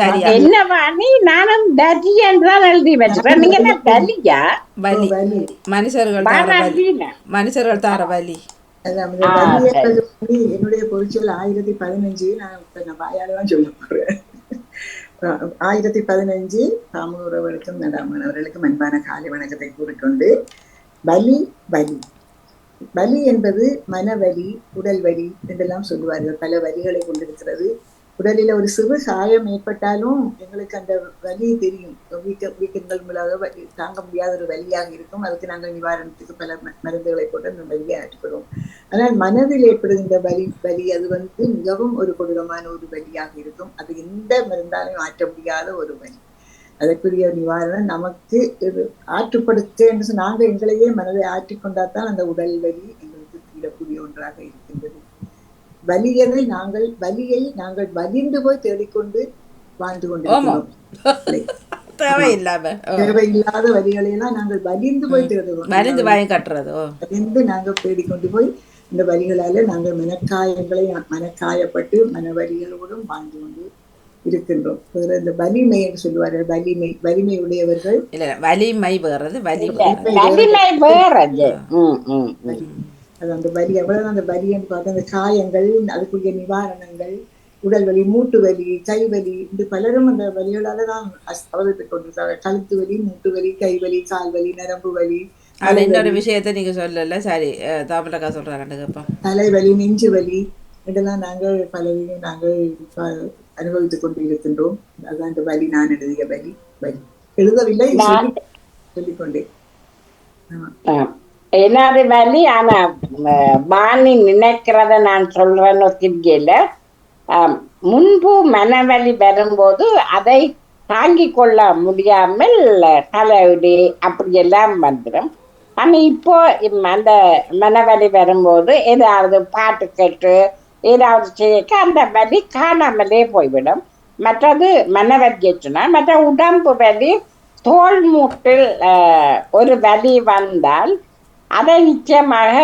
சரியா என்னவா நீ நானும் டஜி என்றால் எழுதி நீங்க என்ன மனுஷர்கள் மனுஷர்கள் தார என்னுடைய பொறிச்சல் ஆயிரத்தி பதினஞ்சு. நான் இப்ப நான் வாயால தான் சொல்ல போறேன். ஆயிரத்தி பதினஞ்சு சமூக உறவுகளுக்கும் நடாமணவர்களுக்கும் அன்பான காலை வணக்கத்தை கூறிக்கொண்டு வலி வலி. வலி என்பது மனவலி உடல் வலி என்றெல்லாம் சொல்லுவார்கள். பல வலிகளை கொண்டிருக்கிறது. உடலில் ஒரு சிறு சாயம் ஏற்பட்டாலும் எங்களுக்கு அந்த வலி தெரியும். வீக்க வீக்கங்கள் மூலமாக வலி தாங்க முடியாத ஒரு வலியாக இருக்கும். அதுக்கு நாங்கள் நிவாரணத்துக்கு பல ம- மருந்துகளை போட்டு அந்த வலியை ஆற்றிக்கொள்வோம் ஆனால் மனதில் ஏற்படுகின்ற வலி வலி அது வந்து மிகவும் ஒரு கொடூரமான ஒரு வலியாக இருக்கும். அது எந்த மருந்தாலும் ஆற்ற முடியாத ஒரு வலி. அதற்குரிய நிவாரணம் நமக்கு இது ஆற்றுப்படுத்த என்று நாங்கள் எங்களையே மனதை ஆற்றிக்கொண்டால்தான் அந்த உடல் வலி எங்களுக்கு தீரக்கூடிய ஒன்றாக இருக்கின்றது. வலியதை நாங்கள் வலியை நாங்கள் வலிந்து போய் தேடிக்கொண்டு வாழ்ந்து கொண்டிருக்கிறோம். தேவையில்லாம. தேவையில்லாத வலிகளை எல்லாம் நாங்கள் வலிந்து போய் தேடுவோம் மருந்து வாங்கி கட்டுறது? வலிந்து நாங்கள் தேடிக்கொண்டு போய் இந்த வலிகளால நாங்கள் மனக்காயங்களை மனக்காயப்பட்டு மன வலிகளோடும் வாழ்ந்து கொண்டு இருக்கின்றோம். இந்த வலிமை என்று சொல்லுவார்கள். வலிமை வலிமை உடையவர்கள். இல்ல வலிமை வேறது. வலிமை வேறது. அது அந்த வலி எவ்வளவு அந்த வலின்னு பார்த்தா அந்த காயங்கள் அதுக்குரிய நிவாரணங்கள் உடல் வலி மூட்டு வலி கை வலி இந்த பலரும் அந்த வலிகளால தான் அவதித்துக் கொண்டிருக்காங்க கழுத்து வலி மூட்டு வலி கை வலி கால் வலி நரம்பு வலி அது இன்னொரு விஷயத்த நீங்க சொல்லல சரி அஹ், தாமரக்கா சொல்றாங்க தலைவலி நெஞ்சு வலி இதெல்லாம் நாங்கள் பலரையும் நாங்கள் அனுபவித்துக் கொண்டு இருக்கின்றோம் அதான் இந்த வலி நான் எழுதிய வலி வலி. எழுதவில்லை நான் சொல்லி- சொல்லிக்கொண்டேன் ஆமா. என்னது வலி ஆனா பாணி நினைக்கிறத நான் சொல்றேன்னு தெரியல முன்பு மனவலி வரும்போது அதை தாங்கிக் கொள்ள முடியாமல் தலைவலி அப்படியெல்லாம் வந்துடும் ஆனா இப்போ அந்த மனவலி வரும்போது ஏதாவது பாட்டு கேட்டு ஏதாவது செய்ய அந்த வலி காணாமலே போய்விடும். மற்றது மனவலி சொன்னால் மற்ற உடம்பு வலி தோல் மூட்டில் ஒரு வலி வந்தால் அதை நிச்சயமாக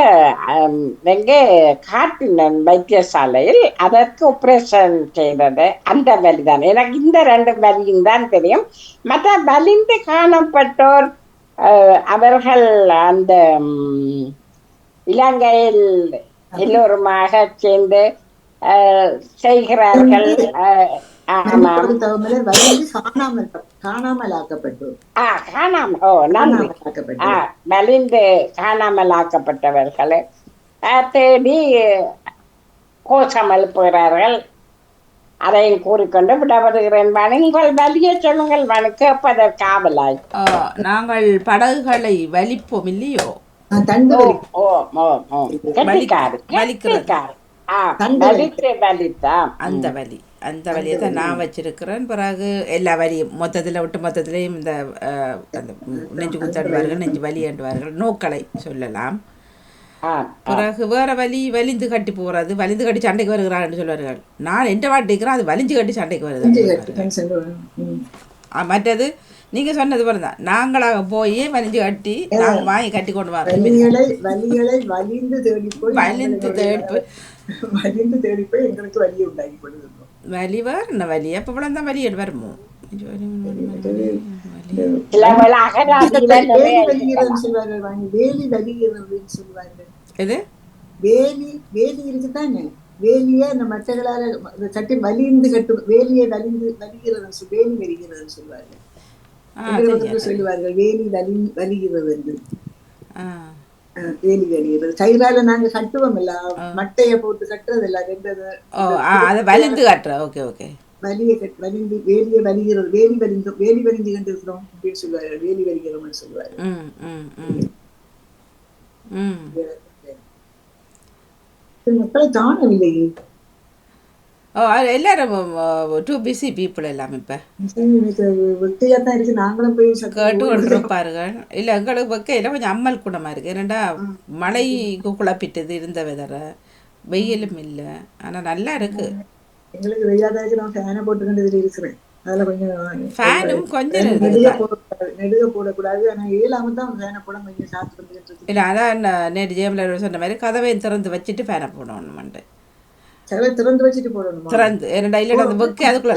எங்கே காட்டினேன் வைத்தியசாலையில் அதற்கு ஆப்ரேஷன் செய்தது. அந்த வலி தான் எனக்கு இந்த ரெண்டு வலியும் தான் தெரியும். மற்ற வலிந்து காணப்பட்டோர் அவர்கள் அந்த இலங்கையில் எல்லோருமாக சேர்ந்து செய்கிறார்கள். ஆஹ், ஆமாம் பொறுத்தவரை வலி காணாமல் ஆக்கப்பட்டோர் ஓ நன்றி. ஆக்கப்பட்டவர்களை தேடி கோஷம் எழுப்புகிறார்கள் அதையும் கூறிக்கொண்டு விடப்படுகிறேன். வாணி உங்கள் வலியை சொல்லுங்கள். கேட்பதற்கு ஆவலாய் நாங்கள் படகுகளை வலிப்போம் இல்லையோ? தண்டு ஓ ஓ ஓ கெட்டிக்காரு வலிக்கிறது. கெட்டிக்காரு. ஆ தண்டு வலி. வலித்து வலித்தா. அந்த வலி. அந்த வலியை தான் நான் வச்சிருக்கிறேன். பிறகு எல்லா வலியும் மொத்தத்தில் விட்டு மொத்தத்திலையும் இந்த அந்த நெஞ்சு குத்தடுவார்கள் நெஞ்சு வலி என்றுவார்கள் நோக்களை சொல்லலாம். பிறகு வேற வலி வலிந்து கட்டி போகிறது வலிந்து கட்டி சண்டைக்கு வருகிறார் என்று சொல்வார்கள். நான் எந்த வாட்டிக்கிறேன் அது வலிஞ்சு கட்டி சண்டைக்கு வருது மற்றது நீங்கள் சொன்னது போல தான். நாங்களாக போய் வலிஞ்சு கட்டி நாங்கள் வாங்கி கட்டி கொண்டு வரோம் வலிகளை வலிந்து தேடி போய் வலிந்து தேடி போய் வலிந்து தேடி போய் எங்களுக்கு வலியை உண்டாக்கி கொண்டிருந்தோம் வலி வேறு வலி அப்ப இவ்வளோ தான் வலி வருமோ வேலி வேலி சொல்லுவார்கள் எது வேலி வேலி இருக்குதானே வேலிய அந்த மட்டைகளால கட்டி வலிந்து கட்டு வேலியை வலிந்து வலிகிறதுன்னு சொல் வேலி வலிகிறதுன்னு சொல்வார்கள் சொல்லுவார்கள் வேலி வலி வலிகிறது என்று வேலி வலிகிறது கயிறால நாங்க கட்டுவோம் இல்ல மட்டைய போட்டு கட்டுறது இல்ல ரெண்டு வலிந்து காட்டுற ஓகே ஓகே. வலியை கட் வலிந்து வேலியை வலிகிறது வேலி வலிந்து வேலி வலிந்து கண்டிருக்கிறோம் அப்படின்னு சொல்லுவார்கள் வேலி ம். இது மக்களை காணவில்லையே. ஓ எல்லாரும் டூ பிஸி பீப்புள் எல்லாம் இப்போ. தான் இருக்கு நாங்களும் போய் கேட்டு கொண்டிருப்பார்கள் இல்லை எங்களுக்கு வைக்கையில் கொஞ்சம் அம்மல் குணமாக இருக்குது ஏன்னாண்டா மழை குழப்பிட்டது இருந்த வெதர வெயிலும் இல்லை. ஆனால் நல்லா இருக்கு. எங்களுக்கு வெய்யாதான் இருக்கு நான் ஃபேனை போட்டுக்கிட்டு இருக்கிறேன். அதுல கொஞ்சம் ஃபேனும் கொஞ்சம் நெடுக போடக்கூடாது நெடுக போடக்கூடாது. ஆனா ஏழாம தான் ஃபேனை போட கொஞ்சம் சாத்து வந்துட்டு இருக்கு இல்லை அதான் நேற்று ஜெயமலர் சொன்ன மாதிரி கதவை திறந்து வச்சுட்டு ஃபேனை போடணுமெண்டு கதவை திறந்து வச்சுட்டு போடணுமா? திறந்து என்னடா இல்லைடா அந்த பொக்கே அதுக்குள்ள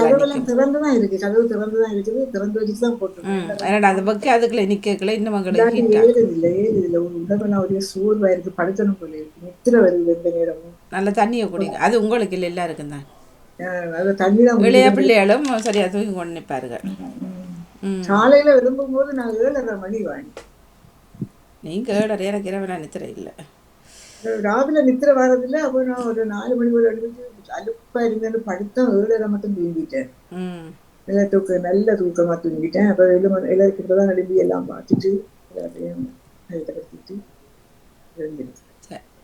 திறந்து தான் இருக்கு. கதவு திறந்து தான் இருக்குது. திறந்து வச்சுட்டு தான் ம் போட்டுருக்கோம் என்னடா அந்த பொக்கே அதுக்குள்ள நிற்கல இன்னும் உங்களுக்கு ஹீட்டா ஏழுது இல்லை ஏழுது இல்லை. உடம்புல ஒரே சோர்வா இருக்கு. படுத்தணும் போல இருக்கு. நித்திர வருது எந்த நேரமும். நல்ல தண்ணியை குடிங்க. அது உங்களுக்கு இல்லை. எல்லாருக்கும் தான். அஹ் அது தண்ணி தான் இளைய பிள்ளைகளும் சரியா தூங்கி கொண்டு நிற்பார்கள். காலையில விரும்பும் போது நான் ஏழரை மணி வாங்கி நீங்கள் ஏழரை எனக்கு இரவு நித்திர இல்லை. நித்திர வர்றதில்ல அப்போ நான் ஒரு நாலு மணி போல எழுந்து அலுப்பா இருந்தேன்னு படுத்தேன் ஏழரை மட்டும் தூங்கிட்டேன் ம் நல்ல தூக்கம் நல்ல தூக்கமா தூங்கிட்டேன் அப்போ ஏழு மணி எல்லாருக்கிட்ட தான் நடும்பி எல்லாம் பார்த்துட்டு எல்லாத்தையும்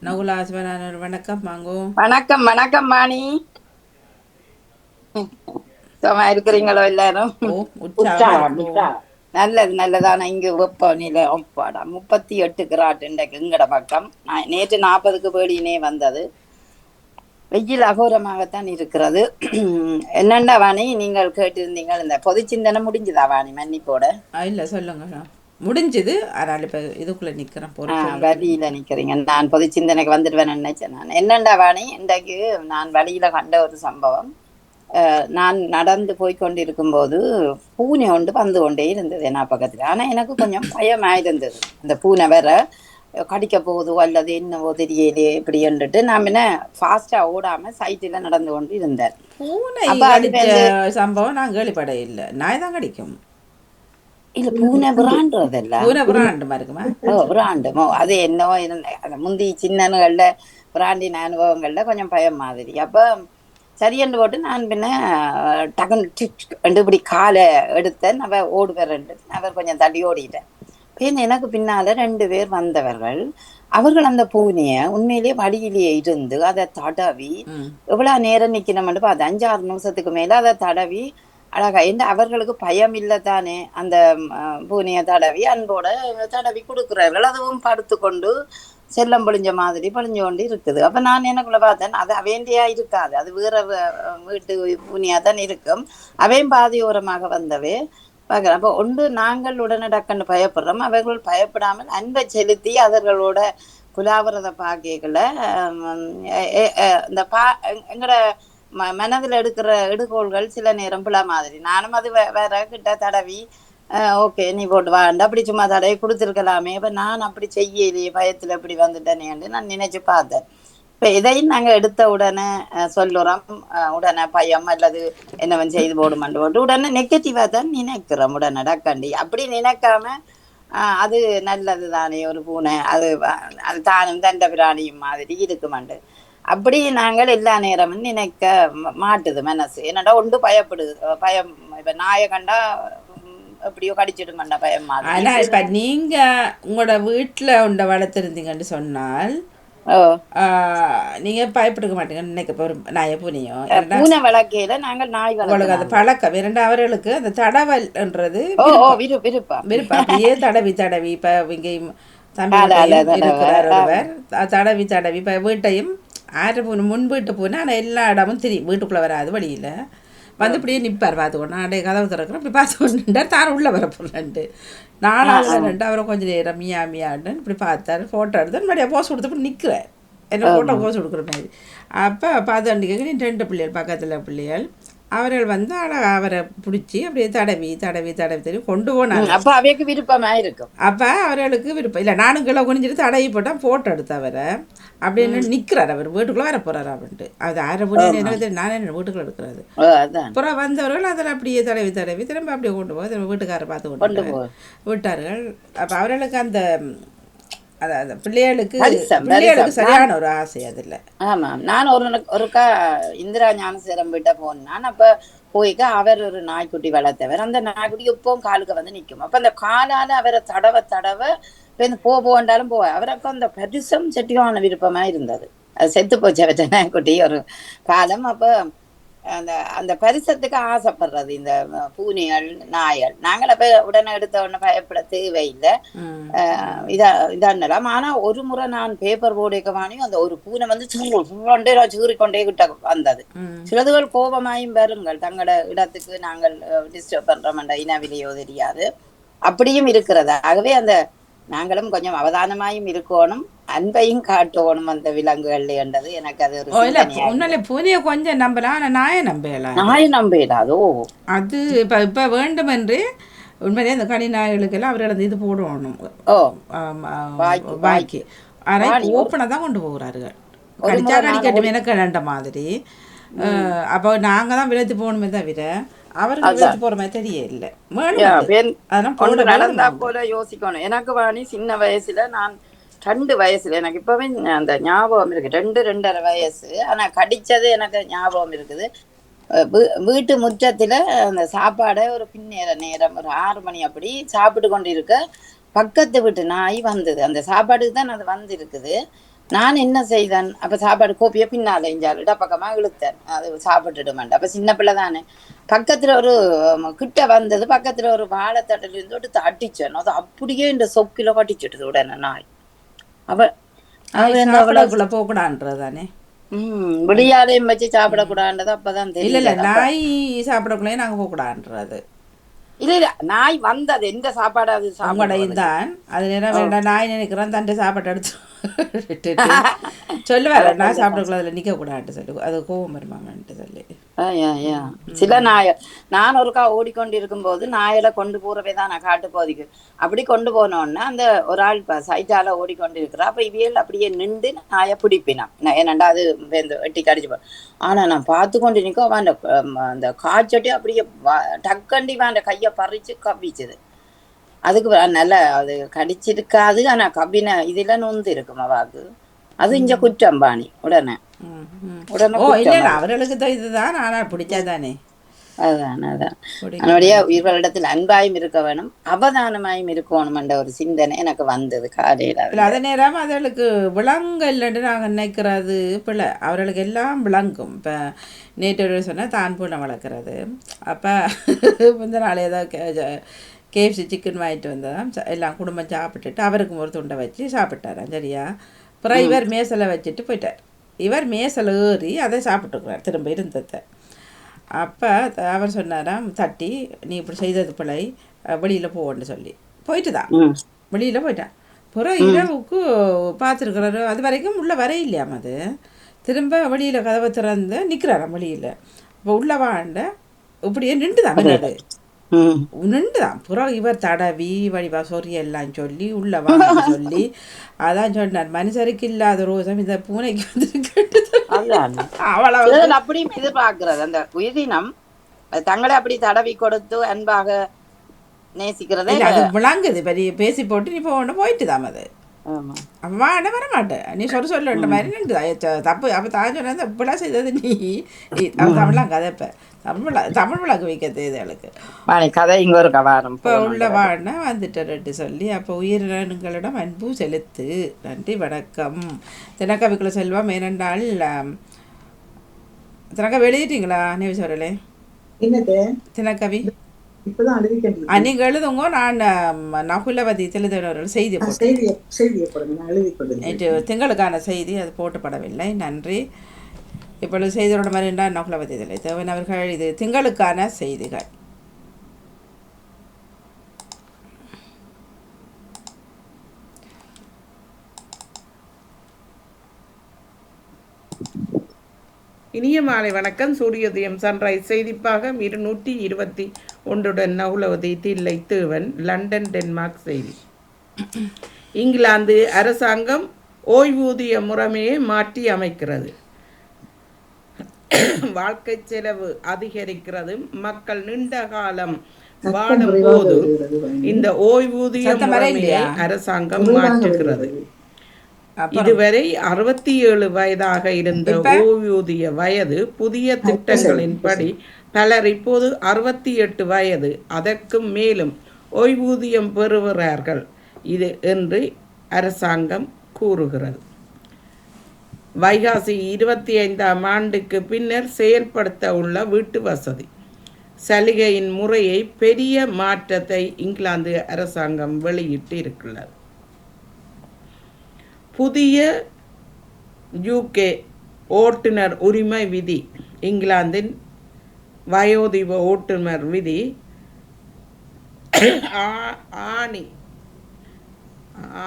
நகுலா ஹஸ்பண்ட் ஒரு வணக்கம் வாங்கோ வணக்கம் வணக்கம் மாணி சும்மா இருக்கிறீங்களோ எல்லாரும் உற்சாகம். நல்லது நல்லதான இங்க வெப்பம் நிலை ஒப்பாடா முப்பத்தி எட்டு கிராட் இன்றைக்கு எங்கட பக்கம். நான் நேற்று நாற்பதுக்கு பேடினே வந்தது. வெயில் அகோரமாகத்தான் இருக்கிறது. என்னண்டா வாணி? நீங்கள் கேட்டிருந்தீங்க இந்த பொது சிந்தனை முடிஞ்சுதா வாணி? மன்னிப்போட. இல்லை சொல்லுங்க முடிஞ்சது. அதனால் இப்போ இதுக்குள்ளே நிற்கிறேன் வழியில நிக்கிறீங்க. நான் பொது சிந்தனைக்கு வந்துடுவேன் நினைச்சேன் நான். என்னண்டா வாணி? இன்றைக்கு நான் வழியில கண்ட ஒரு சம்பவம். நான் நடந்து போய் கொண்டிருக்கும் போது பூனை ஒன்று வந்து கொண்டே இருந்தது என்ன பக்கத்துல. ஆனா எனக்கு கொஞ்சம் பயமா இருந்தது அந்த பூனை வேற கடிக்க போகுதோ அல்லது என்னவோ தெரியலையே இப்படி என்றுட்டு நான் என்ன ஃபாஸ்டா ஓடாம சைட்டில் நடந்து கொண்டு இருந்தேன். சம்பவம் நான் கேள்விப்பட இல்லை. நாய் தான் கடிக்கும். இல்ல பூனை பிராண்டுறதல்ல பூனை பிராண்டு மாதிரி இருக்குமா ஓ பிராண்டு மோ அது என்னவோ இருந்த அந்த முந்தி சின்னனுகள்ல பிராண்டின் அனுபவங்கள்ல கொஞ்சம் பயம் மாதிரி. அப்ப சரியென்று போட்டு நான் பின்ன டக்குன்னு டிக் என்று இப்படி காலை எடுத்தேன். அவ ஓடுவேன் அவர் கொஞ்சம் தள்ளி ஓடிட்டேன் பின் எனக்கு பின்னால ரெண்டு பேர் வந்தவர்கள். அவர்கள் அந்த பூனைய உண்மையிலேயே வழியிலேயே இருந்து அதை தடவி ம். எவ்வளவு நேரம் நிக்கணும்னு பார்த்து அஞ்சாறு நிமிஷத்துக்கு மேல அதை தடவி அழகா என்ன அவர்களுக்கு பயம் இல்லை தானே? அந்த பூனையை தடவி அன்போட தடவி கொடுக்குறார்கள். அதுவும் படுத்து கொண்டு செல்லம் பொழிஞ்ச மாதிரி பொழிஞ்சு கொண்டு இருக்குது. அப்ப நான் எனக்குள்ள பார்த்தேன் அது அவேண்டியா இருக்காது. அது வேற வீட்டு பூனியாக தான் இருக்கும். அவையும் பாதியோரமாக வந்தவே பார்க்குறேன். அப்போ ஒன்று நாங்கள் உடனே டக்குன்னு பயப்படுறோம். அவர்கள் பயப்படாமல் அன்பை செலுத்தி அவர்களோட குலாவிரத பாக்கைகளை இந்த பா எங்களோட எங்கட ம மனதில் எடுக்கிற எடுகோள்கள் சில நேரம் பிள்ளை மாதிரி. நானும் அது வே- வேற கிட்ட தடவி ஓகே நீ போட்டு வாண்ட அப்படி சும்மா தடையை கொடுத்துருக்கலாமே? இப்போ நான் அப்படி செய்யலையே பயத்தில் இப்படி வந்துட்டேனேன்னு நான் நினைச்சு பார்த்தேன். இப்போ இதையும் நாங்கள் எடுத்த உடனே சொல்லுறோம். உடனே பயம் அல்லது என்னவன் செய்து போடுமாண்டு போட்டு உடனே நெகட்டிவாக தான் நினைக்கிறோம். உடனே டக்காண்டி அப்படி நினைக்காம அது நல்லது தானே ஒரு பூனை. அது அது தானும் தண்ட பிராணியும் மாதிரி இருக்குமாண்டு அப்படி நாங்கள் எல்லா நேரமும் நினைக்க மாட்டுது மனசு. என்னடா ஒன்று பயப்படுது. பயம் இப்ப நாயை கண்டா எப்படியோ கடிச்சிடுமாண்டா பயம் மாதிரி ஆனா இப்ப நீங்க உங்களோட வீட்டுல உண்ட வளர்த்துருந்தீங்கன்னு சொன்னால் நீங்க பயப்படுக்க மாட்டீங்கன்னு நினைக்க ஒரு நாய பூனையும் பூனை வளர்க்கையில நாங்கள் நாய் உங்களுக்கு அது பழக்கம். இரண்டு அவர்களுக்கு அந்த தடவல்ன்றது விருப்பம். விருப்பம். அப்படியே தடவி தடவி இப்ப இங்கேயும் தம்பி தடவி தடவி. இப்ப வீட்டையும் ஆறு பூனை முன் வீட்டு பூனை ஆனா எல்லா இடமும் தெரியும் வீட்டுக்குள்ள வராது வழியில. வந்து இப்படியே நிற்பார் பார்த்துக்கொண்டு அப்படியே கதவு திறக்கிறோம் இப்படி பார்த்து கொண்டுட்டார் தான் உள்ளே வர போகலான்ட்டு நானாவது ரெண்டு அவரை கொஞ்சம் நேரம் மியா மியான்னு இப்படி பார்த்தாரு ஃபோட்டோ எடுத்து மறுபடியும் போஸ் கொடுத்து இப்படி நிற்கிறேன் என்ன ஃபோட்டோ போஸ் கொடுக்குற மாதிரி. அப்போ பார்த்து கேட்க ரெண்டு பிள்ளைகள் பக்கத்தில் பிள்ளைகள். அவர்கள் வந்து அழகா அவரை பிடிச்சி அப்படியே தடவி தடவி தடவி தடவி கொண்டு போனாங்க. அப்ப அவைக்கு விருப்பமா இருக்கும் அப்போ அவர்களுக்கு விருப்பம். இல்லை நானும் கீழே குனிஞ்சிட்டு தடவி போட்டால் ஃபோட்டோ எடுத்து அவரை அப்படின்னு நிற்கிறார் அவர். வீட்டுக்குள்ளே வர போகிறார் அப்படின்ட்டு அது ஆறு எனக்கு தெரியும் நானே என்ன வீட்டுக்குள்ளே எடுக்கிறது அப்புறம் வந்தவர்கள் அதில் அப்படியே தடவி தடவி திரும்ப அப்படியே கொண்டு போய் திரும்ப வீட்டுக்காரரை பார்த்து கொண்டு விட்டார்கள். அப்போ அவர்களுக்கு அந்த ம், அது அந்த பிள்ளைகளுக்கு பிள்ளைகளுக்கு. சரியான ஒரு ஆசை அதில். ஆமாம். நான் ஒரு ஒருக்கா இந்திரா ஞானசேரம் வீட்டை போனான் அப்ப போய்க்க அவர் ஒரு நாய்க்குட்டி வளர்த்தவர். அந்த நாய்க்குட்டி எப்பவும் காலுக்கு வந்து நிக்கும் அப்ப அந்த காலால அவரை தடவ தடவ இப்ப போ போண்டாலும் போவார். அவருக்கு அந்த பரிசம் செட்டியான விருப்பமா இருந்தது. அது செத்து போச்சு அவற்ற நாய்க்குட்டி ஒரு காலம். அப்ப அந்த அந்த பரிசத்துக்கு ஆசைப்படுறது இந்த பூனைகள் நாய்கள். நாங்கள் அப்ப உடனே எடுத்த உடனே பயப்பட தேவையில்லை. இதா இதாண்டலாம் ஆனா ஒரு முறை நான் பேப்பர் போடைக்கமானியும் அந்த ஒரு பூனை வந்து சுருண்டே சூறிக்கொண்டே கிட்ட வந்தது. சிலதுகள் கோபமாயும் வருங்கள். தங்களோட இடத்துக்கு நாங்கள் டிஸ்டர்ப் பண்றோம்ன்ற இனவிலையோ தெரியாது. அப்படியும் இருக்கிறது. ஆகவே அந்த நாங்களும் கொஞ்சம் அவதானமாயும் இருக்கணும் அன்பையும் காட்டணும் அந்த விலங்குகள் என்றது எனக்கு அது ஒரு. உன்னால பூனையை கொஞ்சம் நம்பலாம் ஆனா நாயை நம்பல நாயை நம்பிடாதோ அது. இப்ப இப்ப வேண்டும் என்று உண்மையிலே அந்த கனி நாய்களுக்கெல்லாம் அவர்கள் அந்த இது போடணும். ஓ. வாய்க்கு, வாய்க்கு. ஆனா வாணி, ஓப்பனை தான் கொண்டு போகிறார்கள். கடிச்சா கடிக்கட்டும் எனக்கு ரெண்ட மாதிரி. அப்போ நாங்க தான் விழுத்து போகணுமே தவிர அவருக்கு போற மாதிரி நடந்தா. போல யோசிக்கணும் எனக்கு வாணி சின்ன வயசுல நான் ரெண்டு வயசுல எனக்கு இப்பவே அந்த ஞாபகம் இருக்கு ரெண்டு ரெண்டரை வயசு ஆனா கடிச்சது எனக்கு ஞாபகம் இருக்குது வீட்டு முற்றத்துல அந்த சாப்பாடை ஒரு பின்னேற நேரம் ஒரு ஆறு மணி அப்படி சாப்பிட்டு கொண்டு இருக்க பக்கத்து வீட்டு நாய் வந்தது அந்த சாப்பாடுக்கு தான் அது வந்து இருக்குது நான் என்ன செய்தேன்? அப்ப சாப்பாடு கோப்பிய பின்னால இஞ்சால் இடப்பக்கமா இழுத்தேன். அது சாப்பிட்டுடுமாண்டு. அப்ப சின்ன பிள்ளை தானே. பக்கத்துல ஒரு கிட்ட வந்தது பக்கத்துல ஒரு வாழைத்தட்டில் இருந்து எடுத்து அடிச்சேன் அது அப்படியே இந்த சொக்கில கட்டிச்சுட்டுது உடனே நாய். அவ அவ நாய் என்ன அவ்வளவு சாப்பிடக்குள்ள போகக்கூடாதுன்றது தானே உம் விடியாலையும் வச்சு சாப்பிடக்கூடாதுன்றது அப்பதான் இல்ல இல்ல தெரியல நாய் சாப்பிடக்குள்ளே நாங்க போகக்கூடாதுன்றது. இல்ல இல்ல நாய் வந்தது. எந்த சாப்பாடு அது சாப்பிட இதுதான் அது நேரம் வேண்டாம் நாய் நினைக்கிறேன் தண்டை சாப்பாடு எடுத்து விட்டுட்டு. சொல்லுவாரு நான் சாப்பிடக்குள்ள அதில் நிற்கக்கூடாதுன்ட்டு சொல்லி. அது கோவம் வருமாமன்ட்டு சொல்லி. சில நாய நான் ஒருக்கா ஓடிக்கொண்டு இருக்கும்போது நாயில கொண்டு போறவே தான் நான் காட்டு போதிக்கு. அப்படி கொண்டு போனோன்னா அந்த ஒரு ஆள் சைட்டால ஓடிக்கொண்டு இருக்கிறா அப்ப இவியல் அப்படியே நின்று நாயை பிடிப்பினான். நான் ஏனண்டா அது வெட்டி கடிச்சு போ ஆனா நான் பார்த்து கொண்டு நிற்கும் அவன் அந்த காய்ச்சட்டி அப்படியே டக்கண்டி அவன் கையை பறிச்சு கவ்விச்சுது. அதுக்கு நல்ல அது கடிச்சிருக்காது. ஆனா கவ்வின இதுல நொந்து இருக்கும் அவாக்கு அது இங்க குற்றம் பாணி உடனே. உடனே அவர்களுக்கு தான் இதுதான். ஆனால் பிடிச்சாதானே அதான் அதான். அதனுடைய உயிர்களிடத்தில் அன்பாயும் இருக்க வேணும். அவதானமாயும் இருக்கணும் என்ற ஒரு சிந்தனை எனக்கு வந்தது காலையில. அதே நேரம் அவர்களுக்கு விளங்கல்லன்னு நாங்கள் நினைக்கிறது. பிள்ளை அவர்களுக்கு எல்லாம் விளங்கும் இப்போ நேற்று சொன்னால் தான் பூனை வளர்க்குறது. அப்போ இந்த நாள் ஏதோ கேஎஃப்சி சிக்கன் வாங்கிட்டு வந்ததாம் எல்லாம் குடும்பம் சாப்பிட்டுட்டு அவருக்கும் ஒரு துண்டை வச்சு சாப்பிட்டாராம் சரியா? அப்புறம் இவர் மேசலை வச்சுட்டு போயிட்டார். இவர் மேசலை ஏறி அதை சாப்பிட்டுக்கிறார் திரும்ப இருந்ததை. அப்போ அவர் சொன்னாராம் தட்டி நீ இப்படி செய்தது பிள்ளை வெளியில் போவோன்னு சொல்லி. போயிட்டு தான். வெளியில் போயிட்டேன். புறம் இரவுக்கு பார்த்துருக்குறாரு அது வரைக்கும் உள்ளே வர இல்லையாம் அது. திரும்ப வெளியில் கதவை திறந்து நிற்கிறாராம் வெளியில். இப்போ உள்ள வாண்ட இப்படியே நின்று தான் முன்னாடி ம். நின்று தான் புறம் இவர் தடவி வடிவா சொறி எல்லாம் சொல்லி உள்ள வாங்க சொல்லி அதான் சொன்னார். மனுஷருக்கு இல்லாத ரோசம் இந்த பூனைக்கு வந்து சிலர் அப்படியும் எதிர்பார்க்கிறது. அந்த உயிரினம் அது தங்களை அப்படி தடவி கொடுத்து அன்பாக நேசிக்கிறதே அது விளங்குது. பெரிய பேசி போட்டு நீ போன போயிட்டு தான் அது. ஆமா. வாட வர மாட்டேன். நீ சொல்ல சொல்லுன்ற மாதிரி நின்று தப்பு. அப்போ தான் சொன்னது இப்படிலாம் செய்தது நீ அவன் தமிழ்லாம் கதைப்ப. தமிழ் தமிழ் விளக்கு வைக்கிறது இதுகளுக்கு வாணி, கதை இங்க ஒரு கவாரம் இப்போ உள்ள வாடினா வந்துட்டு சொல்லி அப்போ உயிரினங்களிடம் அன்பு செலுத்து. நன்றி வணக்கம். தினக்கவிக்குள்ள செல்வம் ஏனென்றால் ஆம், தினக்கவி எழுதிட்டீங்களா நியூஸ்வரலே என்னது? தினக்கவி? நீங்க எழுதுங்க நான் நகுலவதி தெளிதவர்கள் செய்தி போட்டு நேற்று திங்களுக்கான செய்தி அது போட்டுப்படவில்லை. நன்றி. இப்பொழுது செய்தியோட மாதிரி என்றால் நகுலவதி இதில் தேவன் அவர்கள் இது திங்களுக்கான செய்திகள். இனிய மாலை வணக்கம். சூரியோதயம் சன்ரைஸ் செய்திப்பாக இருநூற்றி இருபத்தி ஒன்றுடன் நகுலவதி தில்லை தேவன் லண்டன் டென்மார்க் செய்தி. இங்கிலாந்து அரசாங்கம் ஓய்வூதிய முறைமையை மாற்றி அமைக்கிறது. வாழ்க்கை செலவு அதிகரிக்கிறது. மக்கள் நீண்ட காலம் வாழும் போது இந்த ஓய்வூதிய சத்தம் வர முறைமையை? அரசாங்கம் மாற்றுகிறது. இதுவரை அறுபத்தி ஏழு வயதாக இருந்த ஓய்வூதிய வயது புதிய திட்டங்களின்படி பலர் இப்போது அறுபத்தி எட்டு வயது. அதற்கும் மேலும் ஓய்வூதியம் பெறுகிறார்கள். இது என்று அரசாங்கம் கூறுகிறது. வைகாசி இருபத்தி ஐந்தாம் ஆண்டுக்கு பின்னர் செயல்படுத்த உள்ள வீட்டு வசதி. சலுகையின் முறையை பெரிய மாற்றத்தை இங்கிலாந்து அரசாங்கம் வெளியிட்டு இருக்கிறது. புதிய யூகே ஓட்டுநர் உரிமை விதி இங்கிலாந்தின் வயோதிப ஓட்டுநர் விதி ஆ- ஆணி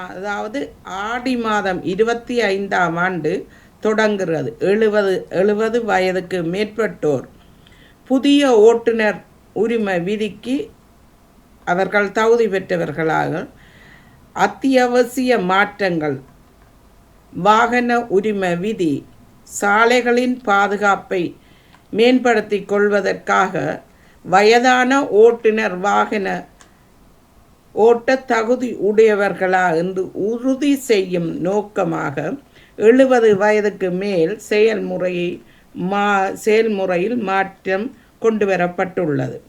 அதாவது ஆடி மாதம் இருபத்தி ஐந்தாம் ஆண்டு தொடங்குகிறது. எழுபது எழுபது வயதுக்கு மேற்பட்டோர் புதிய ஓட்டுநர் உரிமை விதிக்கு அவர்கள் தகுதி பெற்றவர்களாக அத்தியாவசிய மாற்றங்கள் வாகன உரிமை விதி சாலைகளின் பாதுகாப்பை மேம்படுத்திக் கொள்வதற்காக வயதான ஓட்டுநர் வாகன ஓட்ட தகுதி உடையவர்களா என்று உறுதி செய்யும் நோக்கமாக எழுபது வயதுக்கு மேல் செயல்முறையை மா செயல்முறையில் மாற்றம் கொண்டு வரப்பட்டுள்ளது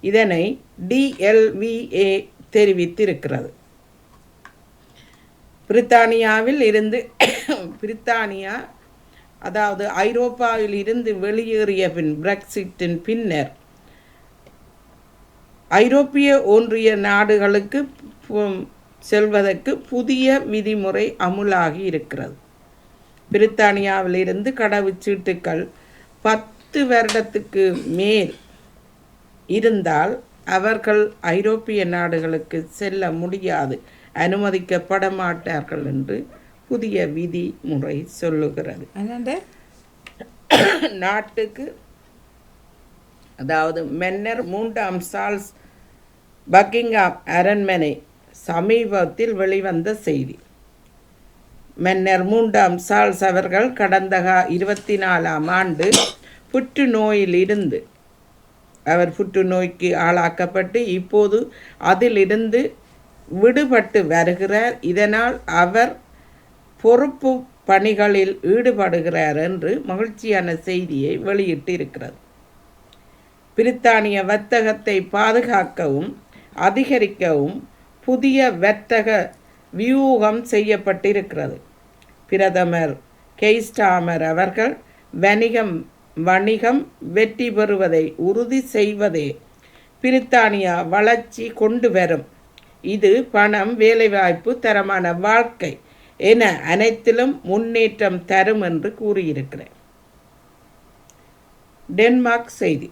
இதனை டிஎல்விஏ தெரிவித்திருக்கிறது. பிரித்தானியாவில் இருந்து பிரித்தானியா அதாவது ஐரோப்பாவில் இருந்து வெளியேறிய பின் பிரெக்சிட்டின் பின்னர் ஐரோப்பிய ஒன்றிய நாடுகளுக்கு செல்வதற்கு புதிய விதிமுறை அமுலாகி இருக்கிறது. பிரித்தானியாவிலிருந்து கடவுச்சீட்டுக்கள் பத்து வருடத்துக்கு மேல் இருந்தால் அவர்கள் ஐரோப்பிய நாடுகளுக்கு செல்ல முடியாது அனுமதிக்கப்பட மாட்டார்கள் என்று புதிய விதிமுறை சொல்லுகிறது. நாட்டுக்கு அதாவது மன்னர் மூன்றாம் சார்ல்ஸ் பக்கிங்காம் அரண்மனை சமீபத்தில் வெளிவந்த செய்தி. மன்னர் மூன்றாம் சார்ல்ஸ் அவர்கள் கடந்த இருபத்தி நாலாம் ஆண்டு புற்றுநோயில் இருந்து அவர் புற்றுநோய்க்கு ஆளாக்கப்பட்டு இப்போது அதிலிருந்து விடுபட்டு வருகிறார். இதனால் அவர் பொறுப்பு பணிகளில் ஈடுபடுகிறார் என்று மகிழ்ச்சியான செய்தியை வெளியிட்டு இருக்கிறது பிரித்தானிய வர்த்தகத்தை பாதுகாக்கவும் அதிகரிக்கவும் புதிய வர்த்தக வியூகம் செய்யப்பட்டிருக்கிறது. பிரதமர் கெய்ஸ்டாமர் அவர்கள் வணிகம் வணிகம் வெற்றி பெறுவதை உறுதி செய்வதே பிரித்தானியா வளர்ச்சி கொண்டு வரும். இது பணம் வேலைவாய்ப்பு தரமான வாழ்க்கை என அனைத்திலும் முன்னேற்றம் தரும் என்று கூறியிருக்கிறேன். டென்மார்க் செய்தி.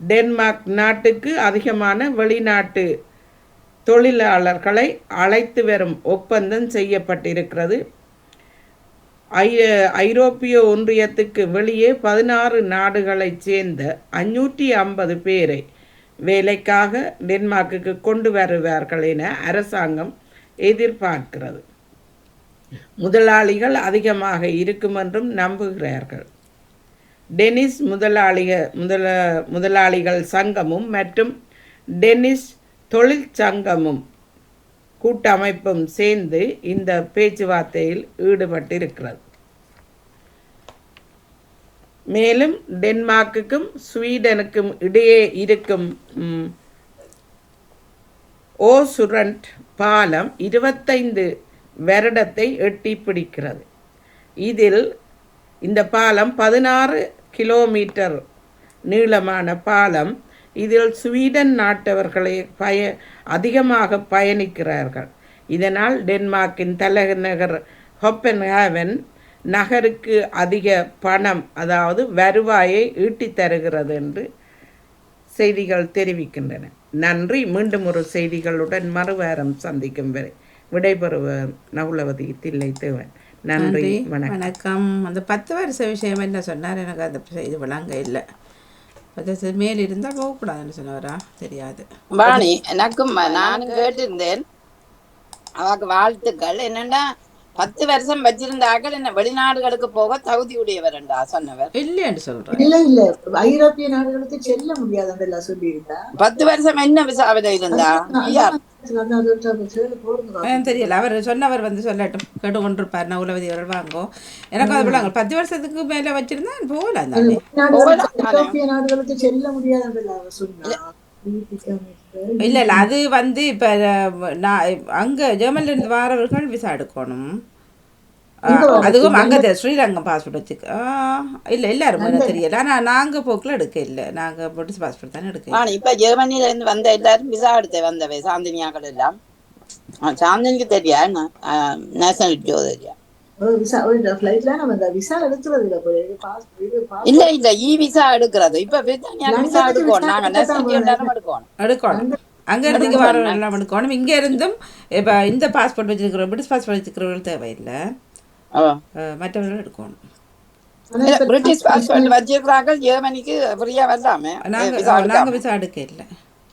டென்மார்க் நாட்டுக்கு அதிகமான வெளிநாட்டு தொழிலாளர்களை அழைத்து வரும் ஒப்பந்தம் செய்யப்பட்டிருக்கிறது. ஐ ஐரோப்பிய ஒன்றியத்துக்கு வெளியே பதினாறு நாடுகளைச் சேர்ந்த அஞ்சூற்றி ஐம்பது பேரை வேலைக்காக டென்மார்க்குக்கு கொண்டு வருவார்கள் என அரசாங்கம் எதிர்பார்க்கிறது. முதலாளிகள் அதிகமாக இருக்கும் என்றும் நம்புகிறார்கள். டெனிஸ் முதலாளிக முதல முதலாளிகள் சங்கமும் மற்றும் டெனிஸ் தொழிற்சங்கமும் கூட்டமைப்பும் சேர்ந்து இந்த பேச்சுவார்த்தையில் ஈடுபட்டிருக்கிறது. மேலும் டென்மார்க்குக்கும் ஸ்வீடனுக்கும் இடையே இருக்கும் ஓசுரண்ட் பாலம் இருபத்தைந்து வருடத்தை எட்டி பிடிக்கிறது இதில் இந்த பாலம் பதினாறு கிலோமீட்டர் நீளமான பாலம். இதில் ஸ்வீடன் நாட்டவர்களை பய அதிகமாக பயணிக்கிறார்கள். இதனால் டென்மார்க்கின் தலைநகர் ஹொப்பன்ஹாவன் நகருக்கு அதிக பணம் அதாவது வருவாயை ஈட்டித் தருகிறது என்று செய்திகள் தெரிவிக்கின்றன. நன்றி. மீண்டும் ஒரு செய்திகளுடன் மறுவாரம் சந்திக்கும் வரை விடைபெறுவர் நகுலவதி தில்லை தேவன் நன்றி வணக்கம். அந்த பத்து வருஷ விஷயம் என்ன சொன்னார்? எனக்கு அந்த இது விளங்க இல்லை. வருஷம் மேல் இருந்தால் போகக்கூடாதுன்னு சொன்னவரா? தெரியாது. வாணி எனக்கும் நானும் கேட்டிருந்தேன். அவக்கு வாழ்த்துக்கள். என்னன்னா பத்து வருஷம் வச்சிருந்த ஆக்கள் என்ன வெளிநாடுகளுக்கு போக தகுதி உடையவர்டா சொன்னவர். இல்லைன்னு சொல்கிறேன் இல்ல இல்ல. ஐரோப்பிய நாடுகளுக்கு செல்ல முடியாதுன்றெல்லாம் சொல்லியிருந்தா. பத்து வருஷம் என்ன விசாவில இருந்தா? தெரியல. அவர் சொன்னவர் வந்து சொல்லட்டும். கேட்டு கொண்டிருப்பார். நான் உலகதி அவர்கள் வாங்கோ எனக்கு அது விளங்க பத்து வருஷத்துக்கு மேலே வச்சிருந்தா போகலாம் ஐரோப்பிய நாடுகளுக்கு செல்ல சொன்னா இல்லை இல்லை அது வந்து இப்போ நான் அங்கே ஜெர்மன்லேருந்து வாரவர்கள் விசா எடுக்கணும். அதுவும் அங்கே ஸ்ரீலங்கா பாஸ்போர்ட் வச்சுக்க இல்லை எல்லாரும் எனக்கு தெரியல. ஆனால் நாங்கள் போக்கில் எடுக்க இல்லை. நாங்கள் பிரிட்டிஷ் பாஸ்போர்ட் தானே எடுக்க வாணி இப்ப ஜெர்மனில இருந்து வந்த எல்லாரும் விசா எடுத்து வந்தவை சாந்தினியாக்கள் எல்லாம். சாந்தினிக்கு தெரியா நேஷனாலிட்டி தெரியா விசா ஃபிளைட்ல நம்ம இந்த விசா எடுக்கிறது இல்ல போய் இல்ல இல்ல இ விசா எடுக்கிறது. இப்ப பிரித்தானியா விசா எடுக்கணும். நாங்க நேஷனாலிட்டி எல்லாரும் எடுக்கணும். எடுக்கணும். அங்கே இருந்து இங்கே வர எல்லாம் எடுக்கணும். இங்கே இருந்தும் இப்போ இந்த பாஸ்போர்ட் வச்சிருக்கிறோம் பிரிட்டிஷ் பாஸ்போர்ட் வச்சுருக்கிறவர்கள் தேவையில்லை. மற்றவர்கள் எடுக்கணும். பிரிட்டிஷ் பாஸ்போர்ட் வச்சிருக்கிறாங்க. ஜெர்மனிக்கு ஃப்ரீயா வரலாமே. நாங்கள் விசா எடுக்க இல்லை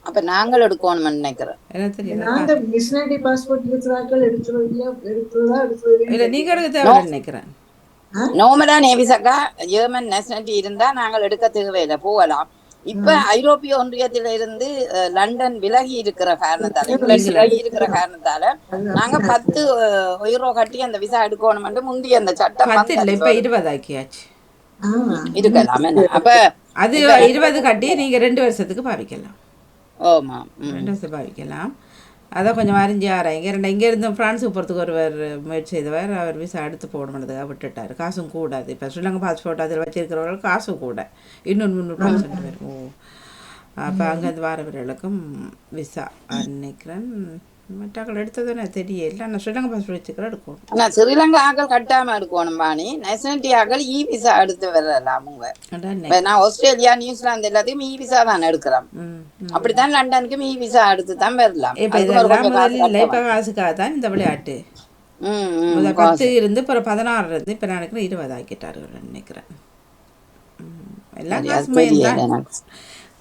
அப்ப நாங்கள் எடுக்கணும்னு நினைக்கிறேன். நாங்க நினைக்கிறேன். நோமலா நேவிசக்கா ஜெர்மன் நேஷனாலிட்டி இருந்தா நாங்கள் எடுக்க தேவையில்லை போகலாம். இப்ப ஐரோப்பிய ஒன்றியத்தில இருந்து லண்டன் விலகி இருக்கிற காரணத்தால இங்கிலாந்து விலகி இருக்கிற காரணத்தால நாங்க பத்து யூரோ கட்டி அந்த விசா எடுக்கணும் முந்தி அந்த சட்டம். இப்போ இருபது ஆக்கியாச்சு. ஆஹ் இருக்கலாம்? அப்ப அது இருபது கட்டி நீங்கள் ரெண்டு வருஷத்துக்கு பாவிக்கலாம். ஓமா ம். ரெண்டு வருஷம் பாவிக்கலாம் அதை கொஞ்சம் அறிஞ்சு ஆராய்ங்க ரெண்டு இங்கே இருந்து ஃப்ரான்ஸுக்கு போகிறதுக்கு ஒருவர் முயற்சி செய்தவர் அவர் விசா எடுத்து போடணுன்றதுக்காக விட்டுட்டார். காசும் கூடாது. இப்போ ஸ்ரீலங்கா பாஸ்போர்ட் அதில் வச்சிருக்கிறவர்கள் காசும் கூட. இன்னொன்று முந்நூறு பர்சன்ட் வரும். ஓ. அப்போ அங்கேருந்து வரவர்களுக்கும் விசா நினைக்கிறேன் மற்றவர்கள் எடுத்ததுன்னு தெரியல. ஆனால் ஸ்ரீலங்கா பாஸ்போர்ட் வச்சுக்கிற எடுக்கும் ஆனா ஸ்ரீலங்கா ஆக்கள் கட்டாம எடுக்கணும் பாணி. நேஷனாலிட்டி ஆக்கள் இ விசா எடுத்து வரலாம் இப்ப நான் ஆஸ்திரேலியா நியூசிலாந்து எல்லாத்தையும் இ விசா தான் எடுக்கிறேன். அப்படித்தான் லண்டனுக்கும் இ விசா எடுத்து தான் வரலாம் இப்போ. காசுக்காக தான் இந்த விளையாட்டு. பத்து இருந்து அப்புறம் பதினாறு இருந்து இப்போ நான் நினைக்கிறேன் இருபது ஆக்கிட்டார்கள் நினைக்கிறேன். எல்லாம் காசு மயம் தான்.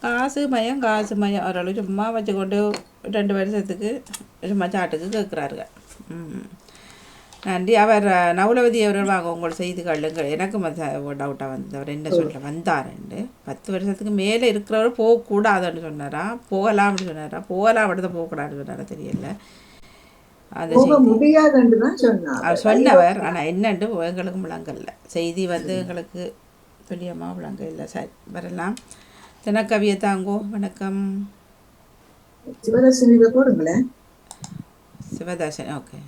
காசு மயம் காசு மயம். ஓரளவு சும்மா வச்சுக்கொண்டு ரெண்டு வருஷத்துக்கு சும்மா சாட்டுக்கு கேட்குறாருங்க ம். நன்றி. அவர் நவுலவதி அவர்கள் வாங்க உங்கள் செய்திகள் எனக்கும் டவுட்டாக வந்து அவர் என்ன சொல்ல வந்தாருண்டு பத்து வருஷத்துக்கு மேலே இருக்கிறவர் போகக்கூடாதுன்னு சொன்னாரா? போகலாம்னு சொன்னாரா? போகலாம் அப்படிதான் போகக்கூடாதுன்னு சொன்னாரா? தெரியல. அந்த அவர் சொன்னவர் ஆனால் என்னண்டு எங்களுக்கு முழங்கல்ல செய்தி வந்து எங்களுக்கு துல்லியமாக முழங்க இல்லை சரி வரலாம். தினக்கவியை தாங்கோ. வணக்கம். சிவதர்ஷினியில போடுங்களேன். சிவதாசன் ஓகே